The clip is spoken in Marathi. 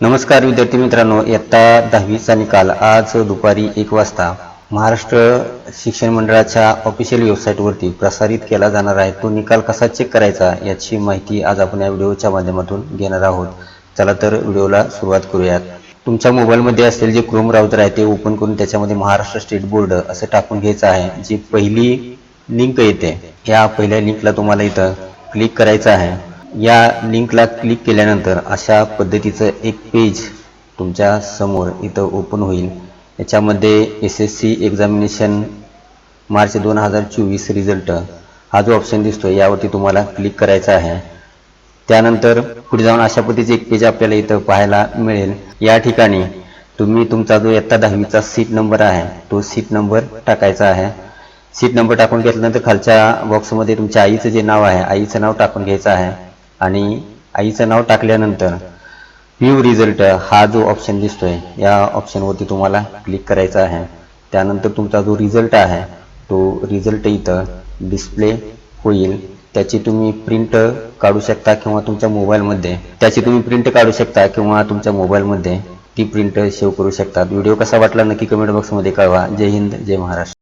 नमस्कार विद्यार्थी मित्रांनो इयत्ता दहावीचा निकाल आज दुपारी एक वाजता महाराष्ट्र शिक्षण मंडळाच्या ऑफिशियल वेबसाईटवरती प्रसारित केला जाणार आहे. तो निकाल कसा चेक करायचा याची माहिती आज आपण या व्हिडिओच्या माध्यमातून घेणार आहोत. चला तर व्हिडिओला सुरुवात करूयात. तुमच्या मोबाईलमध्ये असलेले जे क्रोम ब्राउझर आहे ते ओपन करून त्याच्यामध्ये महाराष्ट्र स्टेट बोर्ड असं टाकून घ्यायचं आहे. जी पहिली लिंक येते या पहिल्या लिंकला तुम्हाला इथं क्लिक करायचं आहे. या लिंकला क्लिक केल्यानंतर अशा पद्धतीचं एक पेज तुमच्यासमोर इथं ओपन होईल. याच्यामध्ये S S C examination March दोन हजार चोवीस रिझल्ट हा जो ऑप्शन दिसतो यावरती तुम्हाला क्लिक करायचा आहे. त्यानंतर पुढे जाऊन अशा पद्धतीचे एक पेज आपल्याला इथं पाहायला मिळेल. या ठिकाणी तुम्ही तुमचा जो इयत्ता दहावीचा सीट नंबर आहे तो सीट नंबर टाकायचा आहे. सीट नंबर टाकून घेतल्यानंतर खालच्या बॉक्समध्ये तुमच्या आईचं जे नाव आहे आईचं नाव टाकून घ्यायचं आहे. आणि आईचं नाव टाकल्यानंतर व्ह्यू रिझल्ट हा जो ऑप्शन दिसतोय या ऑप्शनवरती तुम्हाला क्लिक करायचा आहे. त्यानंतर तुमचा जो रिझल्ट आहे तो रिझल्ट इथं डिस्प्ले होईल. त्याची तुम्ही प्रिंट काढू शकता किंवा तुमच्या मोबाईलमध्ये त्याची तुम्ही प्रिंट काढू शकता किंवा तुमच्या मोबाईलमध्ये ती प्रिंट सेव्ह करू शकता. व्हिडिओ कसा वाटला नक्की कमेंट बॉक्समध्ये कळवा. जय हिंद जय महाराष्ट्र.